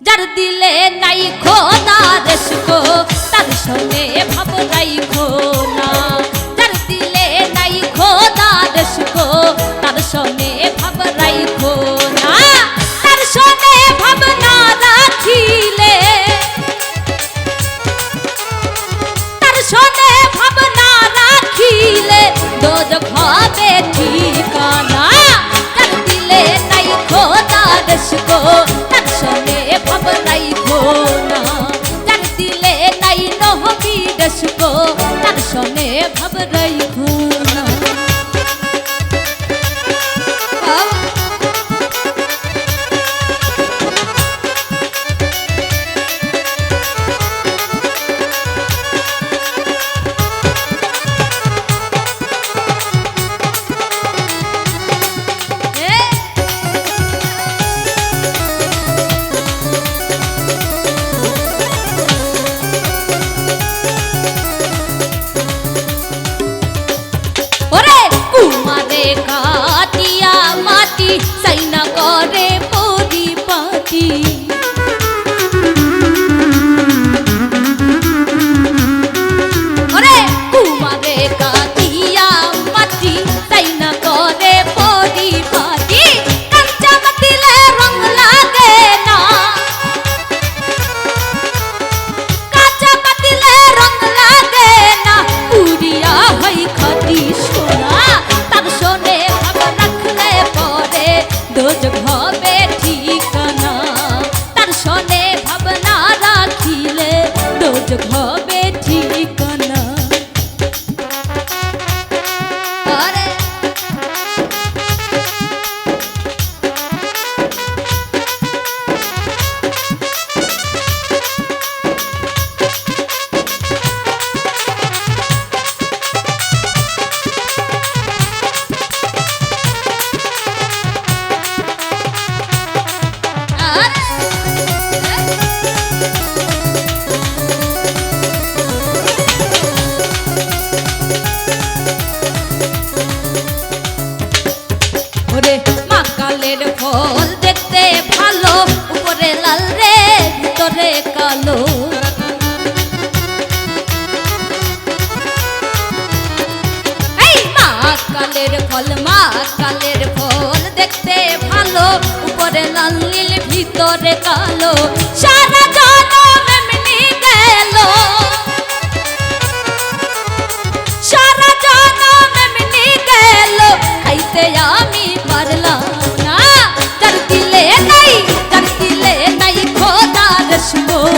যার দিলে নাই খোদা রেসকো তার সনে ভাব নাই খোনা যার দিলে নাই খোদা রেসকো তার সনে घबराई দোজ হবে ভিতরে কালো। কালের ফল ফল মাকালের ফল দেখতে ভালো। উপরে লাল, নীল, ভিতরে কালো। সারা জনম খোদা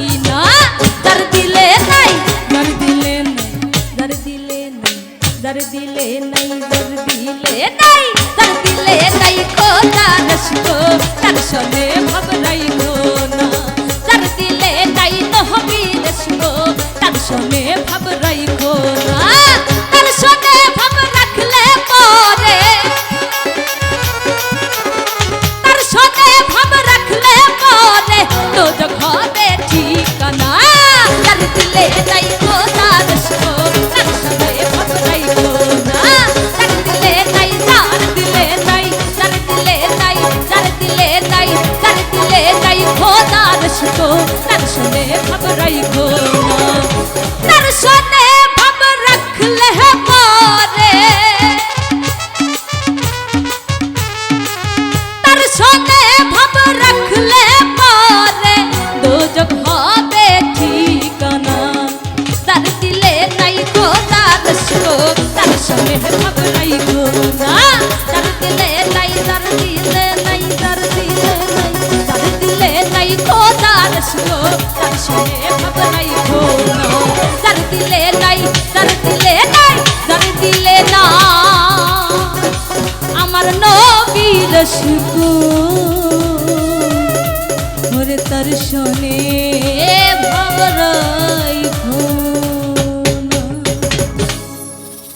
দিলে নাই যার দিলে নাই যার দিলে নাই কোনা রসকো তার সনে ভাব নাই না যার দিলে নাই নহবি রসকো তার সনে ভাব রাইখো না গো, তার শো তার সঙ্গে ভাবনাই গো না। তার দিলে নাই, তার দিলে নাই, তার দিলে নাই। তার দিলে নাই গো, তার শো তার সঙ্গে ভাবনাই